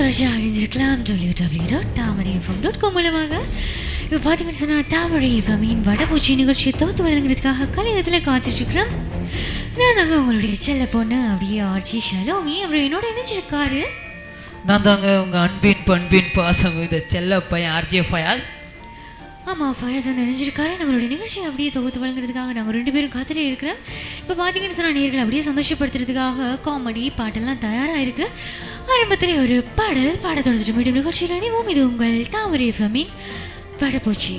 தொடர்ச்சியாக அறிஞ்சிருக்கலாம் W W dot Thamarai FM dot com மூலமாக. இப்போ பார்த்தீங்கன்னு சொன்னால் தாமரை எஃப்எம்மின் வடபூச்சி நிகழ்ச்சியை தோத்து வழங்குறதுக்காக கலையத்தில் காத்துட்ருக்கிறோம் நான் தாங்க உங்களுடைய செல்ல பொண்ணு அப்படியே ஆர்ஜி ஷலோமி அப்புறம் என்னோட இணைஞ்சிருக்காரு. நான் தாங்க உங்கள் அன்பின் பண்பின் பாசம் இந்த செல்ல பையன் ஆர்ஜே ஃபயாஸ் ஆமாம் ஃபயஸ் வந்து இணைஞ்சிருக்காரு நம்மளுடைய நிகழ்ச்சியை அப்படியே தொகுத்து வழங்குறதுக்காக நாங்கள் ரெண்டு பேரும் காத்துட்டே இருக்கிறோம். இப்போ பார்த்தீங்கன்னு சொன்னால் நேர்களை அப்படியே சந்தோஷப்படுத்துறதுக்காக காமெடி பாட்டெல்லாம் தயாராக இருக்கு ஆரம்பத்திலே ஒரு பாடல் பாட தொடர்ந்துட்டு மீண்டும் நிகழ்ச்சியில் அணிவோம் இது உங்கள் தாமரை ஃபமின் படப்பூச்சி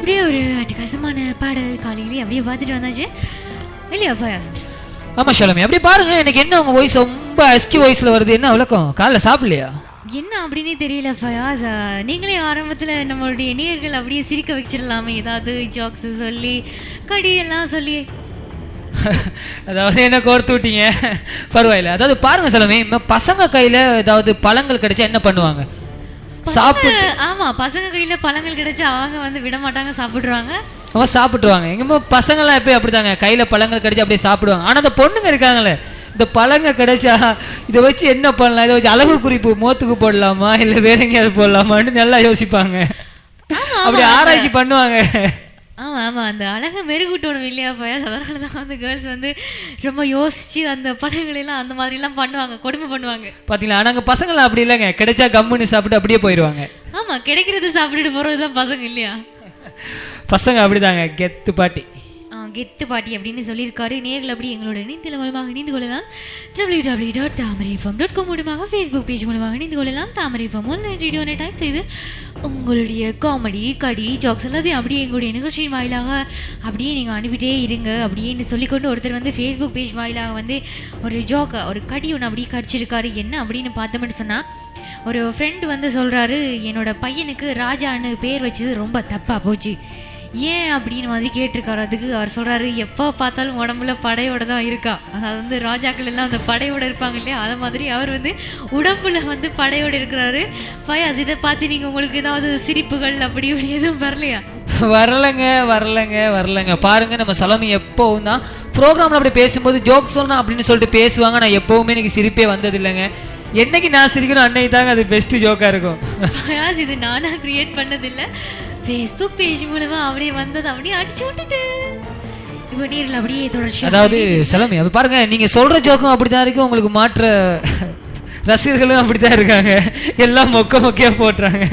அப்படியே ஒரு அட்டகாசமான பாடல் காலையிலே அப்படியே பார்த்துட்டு வந்தாச்சு. இல்லையா ஃபயாஸ் ஆமா ஷலமி அப்படியே பாருங்க எனக்கு என்ன உங்க வாய்ஸ் ரொம்ப அஸ்கி வாய்ஸ்ல வருது என்ன விளக்கம்? காலைல சாப்பிடலையா? என்ன அப்படின்னே தெரியல ஃபயாஸ். நீங்களே ஆரம்பத்தில் நம்மளுடைய நேயர்கள் அப்படியே சிரிக்க வச்சிடலாமே. ஏதாவது ஜோக்ஸ் சொல்லி கடி எல்லாம் சொல்லி. அதாவது என்ன கோர்த்து விட்டீங்க? பரவாயில்ல. அதாவது பாருங்க சலமி பசங்க கையில ஏதாவது பழங்கள் கிடைச்சா என்ன பண்ணுவாங்க? சாப்பிட்டு ஆமா பசங்க கையில பழங்கள் கிடைச்சா அவங்க வந்து விட மாட்டாங்க சாப்பிடுவாங்க அவன் சாப்பிட்டுருவாங்க எங்கேயுமே பசங்கள்லாம் எப்பயும் அப்படிதாங்க கையில பழங்கள் கிடைச்சு அப்படியே சாப்பிடுவாங்க. ஆனா அந்த பொண்ணுங்க இருக்காங்களே இந்த பழங்க கிடைச்சா இதை வச்சு என்ன பண்ணலாம்? இதை வச்சு அழகு குறிப்பு மோத்துக்கு போடலாமா? இல்ல வேற எங்கேயாவது போடலாமான்னு நல்லா யோசிப்பாங்க. அப்படி ஆராய்ச்சி பண்ணுவாங்க. ஆமா ஆமா அந்த அழகை மெருகூட்டணும் இல்லையா ஃபயாஸ் அதனால தான் வந்து கேர்ள்ஸ் வந்து ரொம்ப யோசிச்சு அந்த பழங்களை எல்லாம் அந்த மாதிரி எல்லாம் பண்ணுவாங்க கொடுமை பண்ணுவாங்க. பாத்தீங்களா? ஆனா அங்க பசங்களாம் அப்படி இல்லைங்க. கிடைச்சா கம்முன்னு சாப்பிட்டு அப்படியே போயிடுவாங்க ஆமா கிடைக்கிறது சாப்பிட்டுட்டு போறதுதான் பசங்க இல்லையா? பசங்க அப்படிதாங்க. கெத்து பாட்டி. கெத்து பாட்டி அப்படின்னு சொல்லியிருக்காரு. நேரில் அப்படி எங்களோட இணையதள மூலமாக இணைந்து கொள்ளலாம். W W dot Thamarai FM dot com மூலமாக ஃபேஸ்புக் பேஜ் மூலமாக இணைந்து கொள்ளலாம். தாமரை ஃபம் ஒன்று ரேடியோனை டைப் செய்து உங்களுடைய காமெடி கடி ஜாக்ஸ் எல்லாத்தையும் அப்படியே எங்களுடைய நிகழ்ச்சியின் வாயிலாக அப்படியே நீங்கள் அனுப்பிட்டே இருங்க. அப்படின்னு சொல்லிக்கொண்டு ஒருத்தர் வந்து ஃபேஸ்புக் பேஜ் வாயிலாக வந்து ஒரு ஜோக்கை ஒரு கடி ஒன்று அப்படியே கடிச்சிருக்காரு. என்ன அப்படின்னு பார்த்தோம்னு சொன்னால் ஒரு ஃப்ரெண்டு வந்து சொல்கிறாரு என்னோட பையனுக்கு ராஜான்னு பேர் வச்சது ரொம்ப தப்பாக போச்சு. ஏன் அப்படின்னு மாதிரி கேட்டிருக்காரு. அதுக்கு அவர் சொல்றாரு எப்போ பார்த்தாலும் உடம்புல படையோட தான் இருக்கா. அதாவது வந்து ராஜாக்கள் எல்லாம் அந்த படையோட இருப்பாங்க இல்லையா? அது மாதிரி அவர் வந்து உடம்புல வந்து படையோட இருக்கிறாரு. ஃபயாஸ் இதை பார்த்து நீங்க உங்களுக்கு ஏதாவது சிரிப்புகள் அப்படி இப்படி எதுவும் வரலையா? வரலங்க வரலங்க வரலங்க. பாருங்க நம்ம சலமி எப்பவும் தான் ப்ரோக்ராம்ல அப்படி பேசும்போது ஜோக் சொல்லணும் அப்படின்னு சொல்லிட்டு பேசுவாங்க. நான் எப்பவுமே எனக்கு சிரிப்பே வந்தது இல்லைங்க என்னைக்கு நான் சிரிக்கணும் அன்னைக்கு தாங்க அது பெஸ்ட் ஜோக்கா இருக்கும். இது நானா கிரியேட் பண்ணதில்லை. ஃபேஸ்புக் பேஜ் மூலமா அப்படியே வந்தது. அப்படியே அடிச்சு விட்டுட்டு. நீரில் அப்படியே தொடர்ச்சி அதாவது சலமி அது பாருங்க நீங்க சொல்ற ஜோக்கும் அப்படிதான் இருக்கு உங்களுக்கு மாற்ற ரசிகர்களும் அப்படித்தான் இருக்காங்க. எல்லாம் மொக்க மொக்கையா போட்டுறாங்க.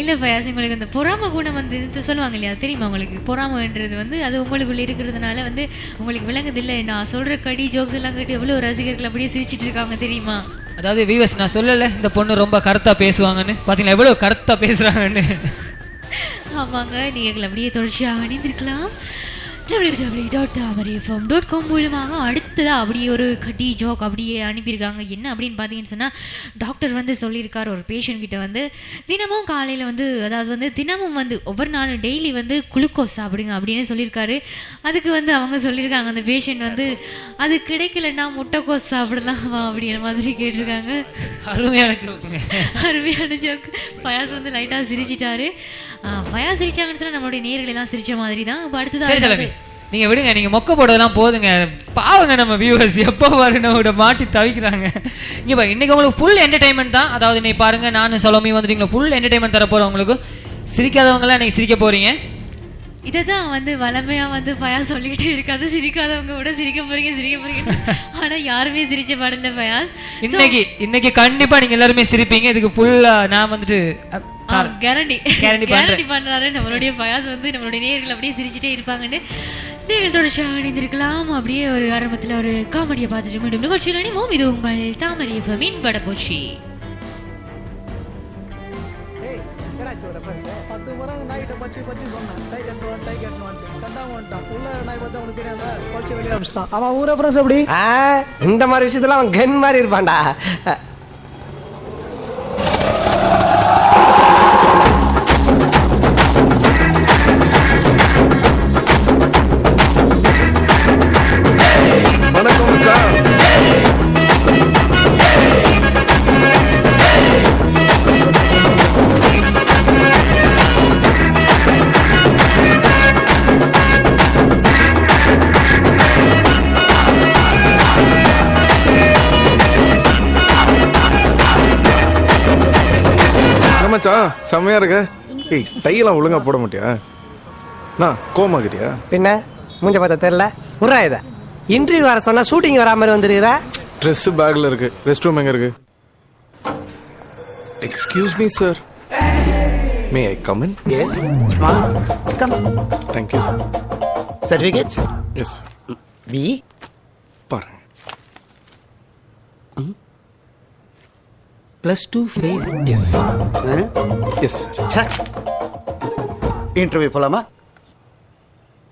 இல்ல ஃபயாஸ் உங்களுக்கு அந்த பொறாம குணம் வந்து இது சொல்லுவாங்க இல்லையா? தெரியுமா உங்களுக்கு? பொறாமைன்றது வந்து அது உங்களுக்குள்ள இருக்கிறதுனால வந்து உங்களுக்கு விளங்குது இல்ல. நான் சொல்ற கடி ஜோக்ஸ் எல்லாம் கேட்டு எவ்வளவு ரசிகர்கள் அப்படியே சிரிச்சிட்டு இருக்காங்க தெரியுமா? அதாவது வீவர்ஸ் நான் சொல்லல இந்த பொண்ணு ரொம்ப கருத்தா பேசுவாங்கன்னு. பாத்தீங்களா எவ்வளவு கருத்தா பேசுறாங்கன்னு. ஆமாங்க. நீங்கள் அப்படியே தொடர்ச்சியாக அணிந்திருக்கலாம் டபிள்யூ டபிள்யூ டாட் தாமரைஃபம் டாட் காம் மூலமாக அடுத்ததாக அப்படியே ஒரு கட்டி ஜோக் அப்படியே அனுப்பியிருக்காங்க. என்ன அப்படின்னு பார்த்தீங்கன்னு சொன்னால் டாக்டர் வந்து சொல்லியிருக்காரு. ஒரு பேஷண்ட் கிட்ட வந்து தினமும் காலையில் வந்து அதாவது வந்து தினமும் வந்து ஒவ்வொரு நாளும் டெய்லி வந்து குளுக்கோஸ் சாப்பிடுங்க அப்படின்னு சொல்லியிருக்காரு. அதுக்கு வந்து அவங்க சொல்லியிருக்காங்க. அந்த பேஷண்ட் வந்து அது கிடைக்கலன்னா முட்டைக்கோஸ் சாப்பிடலாமா? அப்படிங்கிற மாதிரி கேட்டிருக்காங்க. அருமையான ஜோக்குங்க அருமையான ஜோக் ஃபயாஸ் வந்து லைட்டாக சிரிச்சிட்டாரு. ஃபயாஸ் சிரிச்சாங்கன்னு சொன்னா நம்மளுடைய நேர்கள் எல்லாம் சிரிச்ச மாதிரி தான் இப்போ சலமி நீங்க விடுங்க நீங்க மொக்க போடுறதெல்லாம் போதுங்க. பாவங்க நம்ம வியூவர்ஸ் எப்போ பாரு நம்மளோட மாட்டி தவிக்கிறாங்க. இங்க பாருங்க இன்னைக்கு உங்களுக்கு ஃபுல் என்டர்டைன்மெண்ட் தான். அதாவது நீ பாருங்க நானும் சலமி வந்துட்டீங்களா? ஃபுல் என்டர்டைன்மெண்ட் தர போறோம் உங்களுக்கு. சிரிக்காதவங்க எல்லாம் இன்னைக்கு சிரிக்க போறீங்க. இதை தான் வந்து வளமையா வந்து ஃபயாஸ் சொல்லிக்கிட்டே இருக்காது சிரிக்காதவங்க கூட சிரிக்க போறீங்க சிரிக்க போறீங்க. ஆனா யாருமே சிரிச்ச பாடல ஃபயாஸ் இன்னைக்கு இன்னைக்கு கண்டிப்பா நீங்க எல்லாருமே சிரிப்பீங்க. இதுக்கு ஃபுல்லா நான் வந்துட்டு கேரண்டி பண்றேன். கேரண்டி பண்றாரு. நம்மளுடைய ஃபயாஸ் வந்து நம்மளுடைய நேர்கள் அப்படியே சிரிச்சிட்டே இருப்பாங்கன்னு நீங்கள் தொடர்ச்சியாக அணிந்திருக்கலாம் அப்படியே ஒரு ஆரம்பத்துல ஒரு காமெடியை பார்த்துட்டு மீண்டும் நிகழ்ச்சியில் அணிவோம் இது உங்கள் தாமரை மீன் நாய்கிட்ட பச்சு பச்சு சொன்னேன். டை கட்டுவான் டை கட்டுவான் கட்டாம வந்துட்டான் உள்ள நாய் பார்த்தா உனக்கு தெரியாத பச்சு வெளியே அமிச்சிட்டான். அவன் ஊர் எப்படி? இந்த மாதிரி விஷயத்துல அவன் கன் மாதிரி இருப்பான்டா. மச்சான் செம்மையா இருக்க. ஏய் டையெல்லாம் ஒழுங்கா போட மாட்டியா? நான் கோமாகிறியா பின்ன மூஞ்ச பார்த்தா தெரியல. உர்றா இத. இன்டர்வியூ வர சொன்னா ஷூட்டிங் வரா மாதிரி வந்துருக்கிற. ட்ரெஸ் பேக்ல இருக்கு. ரெஸ்ட் ரூம் எங்க இருக்கு? Excuse me sir may I come in Yes. Come. Thank you sir Certificates? Yes B. Plus two fail. Yes? Yes sir. Interview போலாமா?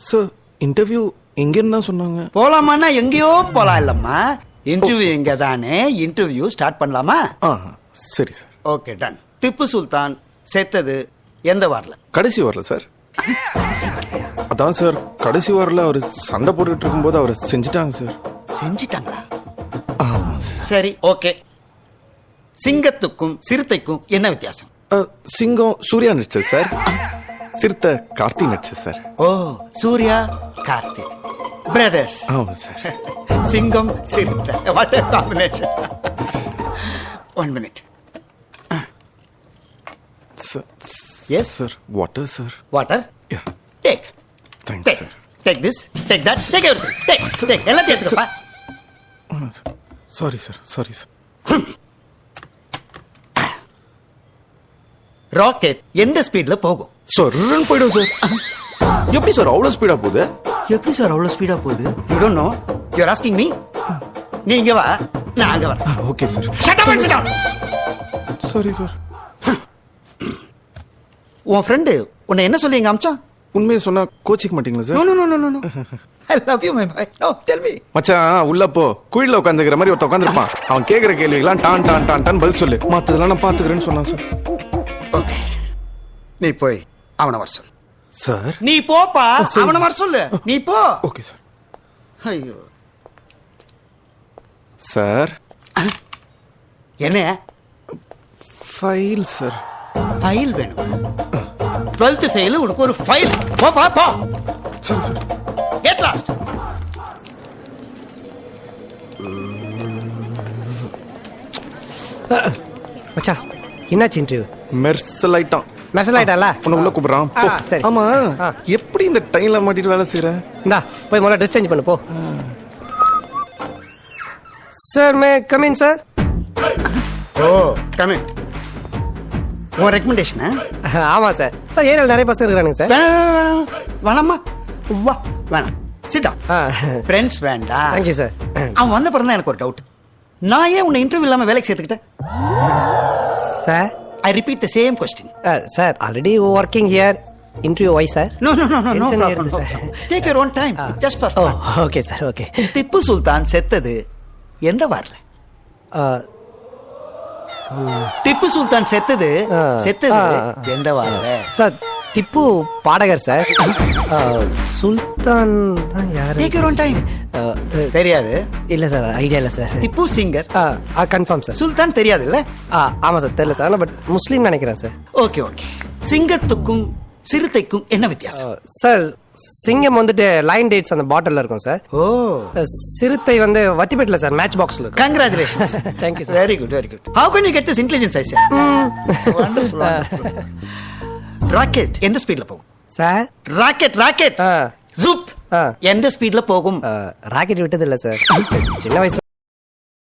சார் இன்டர்வியூ எங்கன்னு தான் சொன்னாங்க. போலாமான்னா எங்கேயோ போலாம் இல்லம்மா. இன்டர்வியூ எங்க தானே இன்டர்வியூ ஸ்டார்ட் பண்ணலாமா? சரி sir okay done Tipu Sultan செத்தது எந்த வாரில் கடைசி வரல சார் அதான் சார் கடைசி வாரில் அவர் சண்டை போட்டுட்டு இருக்கும்போது அவரை செஞ்சுட்டாங்க சார் செஞ்சிட்டாங்களா? சரி ஓகே சிங்கத்துக்கும் சிறுத்தைக்கும் என்ன வித்தியாசம்? சிங்கம் சூர்யா நடிச்சது சார். சிறுத்தை கார்த்தி நடிச்சது சார். ஓ சூர்யா கார்த்திக் பிரதர்ஸ் ஆமாம் sir. Singam Siruthai. What combination one minute yes sir water sir water take thanks sir take this take that take everything take take எல்லாத்தையும் எடுத்துக்கப்பா sorry sir sorry sir rocket எந்த ஸ்பீட்ல போகும்? Sir போயிடும் sir எப்படி sir அவ்வளோ ஸ்பீடாக போகுது எப்படி சார் அவ்வளோ ஸ்பீடா போகுது you don't know you are asking me நீ இங்க வா நான் அங்க வரேன் okay sir shut up sit down sorry sir உன் ஃப்ரெண்டு உன்னை என்ன சொல்லி எங்க அமிச்சான் உண்மையை சொன்னா கோச்சிக்க மாட்டீங்களா sir no no no no I love you my boy no tell me மச்சான் உள்ள போ குழில உட்காந்துக்கிற மாதிரி ஒருத்த உட்காந்துருப்பான் அவன் கேட்குற கேள்விக்கெல்லாம் டான் டான் டான் டான் பதில் சொல்லு மற்றதெல்லாம் நான் பார்த்துக்கிறேன்னு சொன்னான் சார் நீ போய் அவனை வர சொல்லு. சார். நீ போப்பா சரி. அவனை வர சொல்லு. நீ போ. Okay sir. ஐயோ. சார். என்ன? File sir. ஃபைல் வேணும்? டுவெல்த் ஃபெயில் உனக்கு ஒரு ஃபைல். போப்பா போ சரி சார். கெட் லாஸ்ட் மச்சா என்னாச்சு இன்டர்வியூ மெர்சல் ஆயிட்டான். மெசல் ஆயிட்டால உன்னை உள்ள கூப்பிடுறான் சரி. ஆமா. எப்படி இந்த டைம்ல மாட்டிட்டு வேலை செய்யற இந்தா போய் முதல்ல ட்ரெஸ் சேஞ்ச் பண்ணு போ. Sir may come in sir O coming உன் ரெக்கமெண்டேஷன் ஆமா சார் சார் ஏரியாவில் நிறைய பசங்க இருக்கானுங்க சார் வேணாமா வா. வேணாம். சிட்டா ஃப்ரெண்ட்ஸ் வேண்டாம் தேங்க்யூ சார் அவன் வந்த பிறகு தான் எனக்கு ஒரு டவுட் நான் ஏன் உன்னை இன்டர்வியூ இல்லாம வேலைக்கு சேர்த்துக்கிட்டேன்? Sir I repeat the same question sir already working here interview why sir no no no no no Tension problem. Take your own time just for O okay sir okay Tipu Sultan செத்தது எந்த வாரில் திப்பு சுல்தான் செத்தது ஆ. செத்தது ஆ. எந்த வாரில் sir Tipu பாடகர் sir சுல்தான் தான் யாரு? டேக் யுவர் ஓன் டைம் தெரியாது. இல்ல சார் ஐடியா இல்ல சார். திப்பு சிங்கர் ஆ கன்ஃபார்ம் சார். சுல்தான் தெரியாது இல்ல ஆ ஆமா சார் தெரியல சார் பட் முஸ்லீம் நினைக்கிறேன் சார். Okay okay. சிங்கத்துக்கும் சிறுத்தைக்கும் என்ன வித்தியாசம்? சார் சிங்கம் வந்துட்டு லைன் டேட்ஸ் அந்த பாட்டில்ல இருக்கும் சார். ஓ. சிறுத்தை வந்து வத்திப்பேட்டில் சார் மேட்ச் பாக்ஸ்ல இருக்கும். Congratulations you, sir. Very good very good how can you get this intelligence I sir rocket எந்த ஸ்பீட்ல போகும்? சார் ராக்கெட் ராக்கெட் ஆ ஜூப். எந்த ஸ்பீட்ல போகும் ராக்கெட் விட்டது இல்ல சார் சின்ன வயசுல